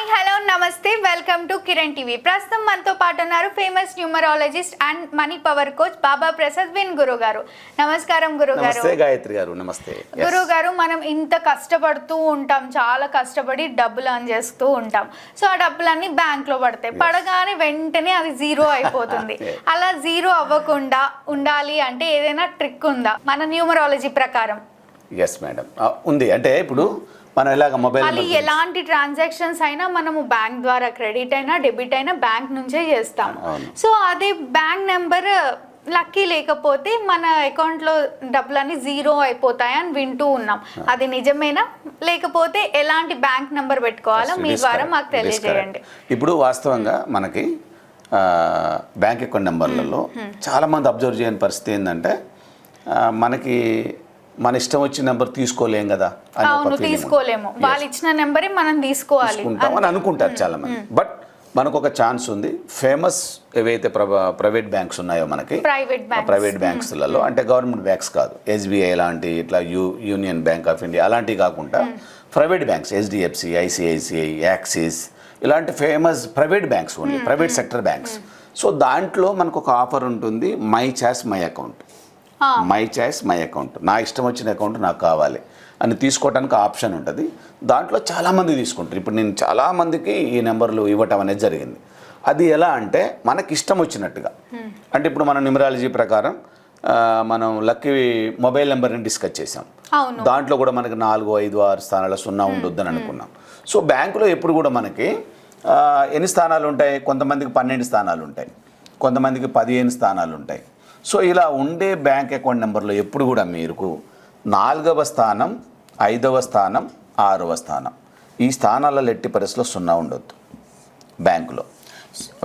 Hi hello నమస్తే welcome to Kiran TV. ప్రస్తుతం మనతో పాటు ఉన్నారు famous numerologist and money power coach Baba Prasad Vin Guru గారు. నమస్కారం గురు గారు. నమస్తే గాయత్రి గారు నమస్తే. గురువు గారు మనం ఇంత కష్టపడుతూ ఉంటాం చాలా కష్టపడి డబ్బులు అర్న్ చేస్తూ ఉంటాం. సో ఆ డబ్బులన్నీ బ్యాంక్లో పడతాయి పడగానే వెంటనే అది జీరో అయిపోతుంది. అలా జీరో అవ్వకుండా ఉండాలి అంటే ఏదైనా ట్రిక్ ఉందా? మన న్యూమరాలజీ ప్రకారం. ఎస్ మేడం ఉంది. అంటే ఇప్పుడు మనం ఇలాగ మొబైల్ ఎలాంటి ట్రాన్సాక్షన్స్ అయినా మనము బ్యాంక్ ద్వారా క్రెడిట్ అయినా డెబిట్ అయినా బ్యాంక్ నుంచే చేస్తాం అవును. సో అదే బ్యాంక్ నెంబర్ లక్కీ లేకపోతే మన అకౌంట్లో డబ్బులన్నీ జీరో అయిపోతాయని వింటూ ఉన్నాం అది నిజమేనా లేకపోతే ఎలాంటి బ్యాంక్ నెంబర్ పెట్టుకోవాలో మీ ద్వారా. మాకు తెలియజేయండి. ఇప్పుడు వాస్తవంగా మనకి బ్యాంక్ అకౌంట్ నెంబర్లలో చాలా మంది అబ్జర్వ్ చేయని పరిస్థితి ఏంటంటే మనకి మన ఇష్టం వచ్చిన నెంబర్ తీసుకోలేం కదా అవును. తీసుకోలేము. వాళ్ళు ఇచ్చిన నెంబరే మనం తీసుకోవాలి. అని అనుకుంటారు చాలా మంది బట్ మనకు ఒక ఛాన్స్ ఉంది. ఫేమస్ ఏవైతే ప్రైవేట్ బ్యాంక్స్ ఉన్నాయో మనకి ప్రైవేట్ బ్యాంక్ ప్రైవేట్ బ్యాంక్స్లలో అంటే గవర్నమెంట్ బ్యాంక్స్ కాదు ఎస్బీఐ లాంటి ఇట్లా U union bank of India అలాంటివి కాకుండా private banks HDFC ICICI Axis ఇలాంటి famous private banks only private sector banks so దాంట్లో మనకు ఒక ఆఫర్ ఉంటుంది my choice my account my choice my account. నా ఇష్టం వచ్చిన అకౌంట్ నాకు కావాలి అని తీసుకోవడానికి ఆప్షన్ ఉంటుంది. దాంట్లో చాలామంది తీసుకుంటారు. ఇప్పుడు నేను చాలామందికి ఈ నెంబర్లు ఇవ్వటం అనేది జరిగింది. అది ఎలా అంటే మనకి ఇష్టం వచ్చినట్టుగా. అంటే ఇప్పుడు మన న్యూమరాలజీ ప్రకారం మనం లక్కీ మొబైల్ నెంబర్ని డిస్కస్ చేసాం దాంట్లో కూడా మనకి నాలుగు ఐదు ఆరు స్థానాల సున్నా ఉండొద్దని అనుకున్నాం. సో బ్యాంకులో ఎప్పుడు కూడా మనకి ఎన్ని స్థానాలు ఉంటాయి? కొంతమందికి పన్నెండు స్థానాలు ఉంటాయి. కొంతమందికి పదిహేను స్థానాలు ఉంటాయి. సో ఇలా ఉండే బ్యాంక్ అకౌంట్ నెంబర్లో ఎప్పుడు కూడా మీకు నాలుగవ స్థానం ఐదవ స్థానం ఆరవ స్థానం. ఈ స్థానాలలో ఎట్టి పరిస్థితిలో సున్నా ఉండొద్దు బ్యాంకులో.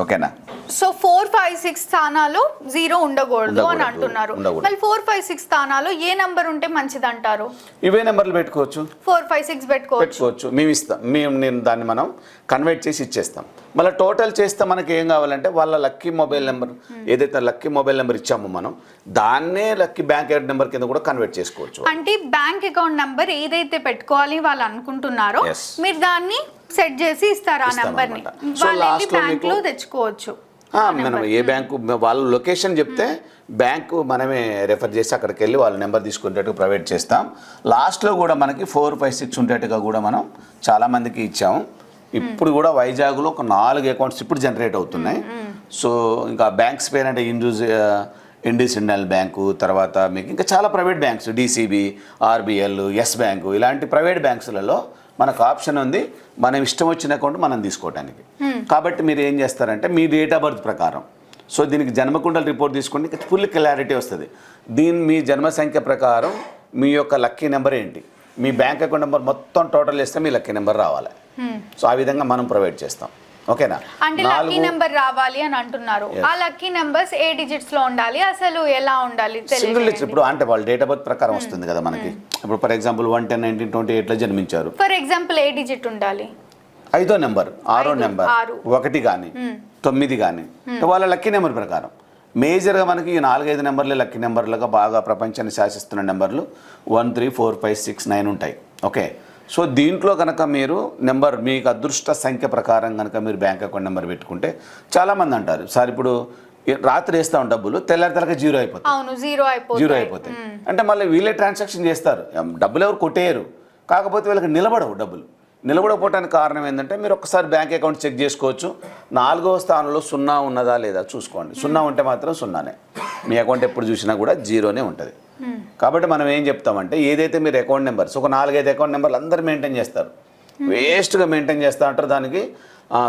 ఓకేనా? సో ఫోర్ ఫైవ్ సిక్స్ స్థానాలు జీరో ఉండకూడదు అని అంటున్నారు. మళ్ళీ ఫోర్ ఫైవ్ సిక్స్ స్థానాలు ఏ నంబర్ ఉంటే మంచిది అంటారు ఇవే నెంబర్లు పెట్టుకోవచ్చు. ఫోర్ ఫైవ్ సిక్స్ పెట్టుకోవచ్చు. మేము ఇస్తాం. మేము నేను దాన్ని మనం కన్వర్ట్ చేసి ఇచ్చేస్తాం. మళ్ళీ టోటల్ చేస్తే మనకి ఏం కావాలంటే వాళ్ళ లక్కీ మొబైల్ నెంబర్ ఏదైతే లక్కీ మొబైల్ నెంబర్ ఇచ్చామో మనం దాన్నే లక్కీ బ్యాంక్ అకౌంట్ నెంబర్ కింద కూడా కన్వర్ట్ చేసుకోవచ్చు. అంటే బ్యాంక్ అకౌంట్ నంబర్ ఏదైతే పెట్టుకోవాలి వాళ్ళు అనుకుంటున్నారో. మీరు దాన్ని సెట్ చేసి ఇస్తారు ఆ నంబర్ని వాళ్ళు బ్యాంక్లో తెచ్చుకోవచ్చు మనం ఏ బ్యాంకు వాళ్ళ లొకేషన్ చెప్తే బ్యాంకు మనమే రెఫర్ చేసి అక్కడికి వెళ్ళి వాళ్ళ నెంబర్ తీసుకునేటట్టు ప్రొవైడ్ చేస్తాం. లాస్ట్లో కూడా మనకి ఫోర్ ఫైవ్ సిక్స్ ఉండేట్టుగా కూడా మనం చాలామందికి ఇచ్చాము ఇప్పుడు కూడా వైజాగ్లో ఒక నాలుగు అకౌంట్స్ ఇప్పుడు జనరేట్ అవుతున్నాయి. సో ఇంకా బ్యాంక్స్ పేరు అంటే ఇండూస్ ఇండస్ ఇండియన్ బ్యాంకు తర్వాత మీకు ఇంకా చాలా private banks DCB RBL Yes bank ఇలాంటి ప్రైవేట్ బ్యాంక్స్లలో మనకు ఆప్షన్ ఉంది. మనం ఇష్టం వచ్చిన అకౌంట్ మనం తీసుకోవడానికి కాబట్టి మీరు ఏం చేస్తారంటే మీ డేట్ ఆఫ్ బర్త్ ప్రకారం. సో దీనికి జన్మకుండల రిపోర్ట్ తీసుకుంటే ఫుల్ క్లారిటీ వస్తుంది. దీని మీ జన్మ సంఖ్య ప్రకారం మీ యొక్క లక్కీ నెంబర్ ఏంటి? మీ బ్యాంక్ అకౌంట్ నెంబర్ మొత్తం టోటల్ చేస్తే మీ లక్కీ నెంబర్ రావాలి. సో ఆ విధంగా మనం ప్రొవైడ్ చేస్తాం. ఓకేనా? అంటే లక్కీ నెంబర్ రావాలి అని అంటున్నారు. ఆ లక్కీ నెంబర్స్ ఏ డిజిట్స్లో ఉండాలి? అసలు ఎలా ఉండాలి? సింగిల్ డిజిట్ ఇప్పుడు అంటే వాళ్ళ డేట్ ఆఫ్ బర్త్ ప్రకారం వస్తుంది కదా మనకి. ఇప్పుడు for example one ten nineteen twenty ఎయిట్లో జన్మించారు. ఫర్ ఎగ్జాంపుల్ ఏ డిజిట్ ఉండాలి? ఐదో నెంబర్ ఆరో నెంబర్. ఒకటి కానీ తొమ్మిది కానీ వాళ్ళ లక్కీ నెంబర్ ప్రకారం. మేజర్గా మనకి ఈ నాలుగైదు నెంబర్లే లక్కీ నెంబర్లుగా బాగా ప్రపంచాన్ని శాసిస్తున్న నెంబర్లు one three four five six nine ఉంటాయి. ఓకే సో దీంట్లో కనుక మీరు నెంబర్ మీకు అదృష్ట సంఖ్య ప్రకారం కనుక మీరు బ్యాంక్ అకౌంట్ నెంబర్ పెట్టుకుంటే చాలామంది అంటారు. సార్ ఇప్పుడు రాత్రి వేస్తాం డబ్బులు తెల్లారి తరగతి జీరో అయిపోతుంది అవును జీరో అయిపోతుంది జీరో అయిపోతాయి. అంటే మళ్ళీ వీళ్ళే ట్రాన్సాక్షన్ చేస్తారు. డబ్బులు ఎవరు కొట్టేయరు. కాకపోతే వీళ్ళకి నిలబడవు డబ్బులు. నిలబడకపోవడానికి కారణం ఏంటంటే మీరు ఒక్కసారి బ్యాంక్ అకౌంట్ చెక్ చేసుకోవచ్చు. నాలుగవ స్థానంలో సున్నా ఉన్నదా లేదా చూసుకోండి. సున్నా ఉంటే మాత్రం సున్నానే. మీ అకౌంట్ ఎప్పుడు చూసినా కూడా జీరోనే ఉంటుంది. కాబట్టి మనం ఏం చెప్తామంటే ఏదైతే మీరు అకౌంట్ నెంబర్స్ ఒక నాలుగైదు అకౌంట్ నెంబర్లు అందరూ మెయింటైన్ చేస్తారు. వేస్ట్గా మెయింటైన్ చేస్తా అంటారు దానికి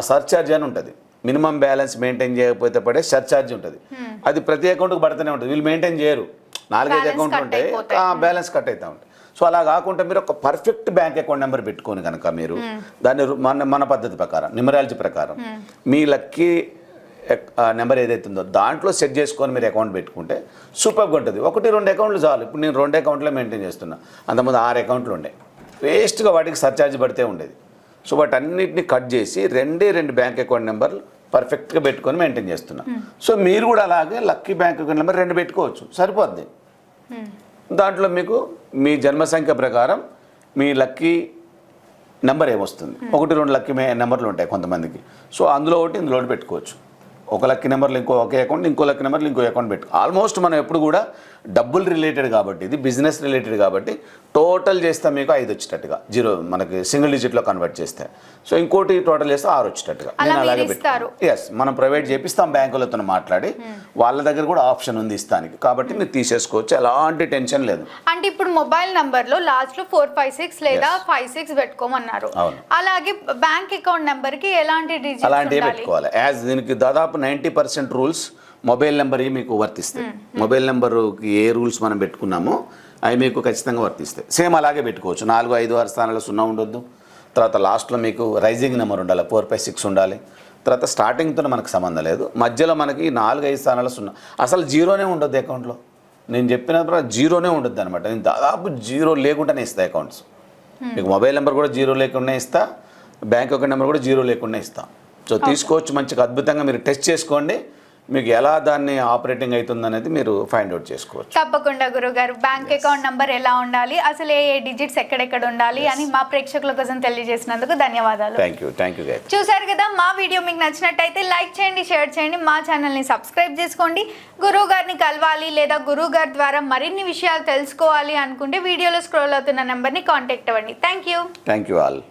సర్చార్జ్ అని ఉంటుంది. మినిమం బ్యాలెన్స్ మెయింటైన్ చేయకపోతే పడే సర్చార్జ్ ఉంటుంది. అది ప్రతి అకౌంట్కి పడుతూనే ఉంటుంది. వీళ్ళు మెయింటైన్ చేయరు. నాలుగైదు అకౌంట్లు ఉంటాయి. బ్యాలెన్స్ కట్ అవుతా ఉంటాయి సో అలా కాకుండా మీరు ఒక పర్ఫెక్ట్ బ్యాంక్ అకౌంట్ నెంబర్ పెట్టుకొని కనుక మీరు దాన్ని రు- మన మన పద్ధతి ప్రకారం న్యూమరాలజీ ప్రకారం మీ లక్కీ నెంబర్ ఏదైతే ఉందో దాంట్లో సెట్ చేసుకొని మీరు అకౌంట్ పెట్టుకుంటే సూపర్గా ఉంటుంది. ఒకటి రెండు అకౌంట్లు చాలు. ఇప్పుడు నేను రెండు అకౌంట్లే మెయింటైన్ చేస్తున్నా. అంతకుముందు ఆరు అకౌంట్లు ఉండే. వేస్ట్గా వాటికి సర్చార్జ్ పడితే ఉండేది. సో వాటి అన్నిటిని కట్ చేసి రెండే రెండు బ్యాంక్ అకౌంట్ నెంబర్లు పర్ఫెక్ట్గా పెట్టుకొని మెయింటైన్ చేస్తున్నా. సో మీరు కూడా అలాగే లక్కీ బ్యాంక్ అకౌంట్ నెంబర్ రెండు పెట్టుకోవచ్చు. సరిపోద్ది. దాంట్లో మీకు మీ జన్మ సంఖ్య ప్రకారం మీ లక్కీ నెంబర్ ఏమొస్తుంది? ఒకటి రెండు లక్కీ నెంబర్లు ఉంటాయి కొంతమందికి. సో అందులో ఒకటి ఇందులో పెట్టుకోవచ్చు. ఒక లక్కీ నెంబర్లు ఇంకో ఒకే అకౌంట్ ఇంకో లక్కీ నెంబర్లు ఇంకో అకౌంట్ పెట్టు. ఆల్మోస్ట్ మనం ఎప్పుడు కూడా డబ్బుల్ రిలేటెడ్ కాబట్టి ఇది బిజినెస్ రిలేటెడ్ కాబట్టి టోటల్ చేస్తే మీకు ఐదు వచ్చేటట్టుగా జీరో మనకి సింగిల్ డిజిట్లో కన్వర్ట్ చేస్తే. సో ఇంకోటి టోటల్ చేస్తే ఆరు వచ్చేటట్టుగా. నేను అలాగే ఇస్తారు. ఎస్ మనం ప్రైవేట్ చేపిస్తాం బ్యాంకులతో మాట్లాడి వాళ్ళ దగ్గర కూడా ఆప్షన్ ఉంది ఇస్తానికి. కాబట్టి మీరు తీసేసుకోవచ్చు ఎలాంటి టెన్షన్ లేదు. అంటే ఇప్పుడు మొబైల్ నంబర్లో లాస్ట్లో ఫోర్ ఫైవ్ సిక్స్ లేదా. ఫైవ్ సిక్స్ పెట్టుకోమన్నారు. అలాగే బ్యాంక్ అకౌంట్ నెంబర్కి ఎలాంటి అలాంటివి పెట్టుకోవాలి. యాజ్ దీనికి దాదాపు ninety percent rules mobile number మీకు వర్తిస్తాయి మొబైల్ నెంబర్కి ఏ రూల్స్ మనం పెట్టుకున్నామో అవి మీకు ఖచ్చితంగా వర్తిస్తాయి. సేమ్ అలాగే పెట్టుకోవచ్చు. నాలుగు ఐదు ఆరు స్థానాలు సున్నా ఉండొద్దు. తర్వాత లాస్ట్లో మీకు రైజింగ్ నెంబర్ ఉండాలి. ఫోర్ ఫైవ్ సిక్స్ ఉండాలి. తర్వాత స్టార్టింగ్తో మనకు సంబంధం లేదు. మధ్యలో మనకి నాలుగు ఐదు స్థానాలు సున్నా. అసలు జీరోనే ఉండొద్దు అకౌంట్లో. నేను చెప్పిన ప్రకారం జీరోనే ఉండొద్దు అనమాట నేను దాదాపు జీరో లేకుండానే ఇస్తా అకౌంట్స్. మీకు మొబైల్ నెంబర్ కూడా జీరో లేకుండా ఇస్తా. బ్యాంక్ అకౌంట్ నెంబర్ కూడా జీరో లేకుండా ఇస్తా. సో తీసుకోవచ్చు మంచిగా అద్భుతంగా మీరు టెస్ట్ చేసుకోండి. మీకు ఎలా దాన్ని ఆపరేటింగ్ అవుతుంది అనేది మీరు ఫైండ్ అవుట్ చేసుకోవచ్చు. తప్పకుండా గురుగారు బ్యాంక్ అకౌంట్ నంబర్ ఎలా ఉండాలి అసలు ఏ ఏ డిజిట్స్ ఎక్కడెక్కడ ఉండాలి అని మా ప్రేక్షకుల కోసం తెలియజేసినందుకు ధన్యవాదాలు. థ్యాంక్ యూ థ్యాంక్ యూ చూసారు కదా మా వీడియో మీకు నచ్చినట్టయితే లైక్ చేయండి షేర్ చేయండి మా ఛానల్ని సబ్స్క్రైబ్ చేసుకోండి. గురువు గారిని కలవాలి లేదా గురువు గారి ద్వారా మరిన్ని విషయాలు తెలుసుకోవాలి అనుకుంటే వీడియోలో స్క్రోల్ అవుతున్న నెంబర్ని కాంటాక్ట్ అవ్వండి. Thank you thank you all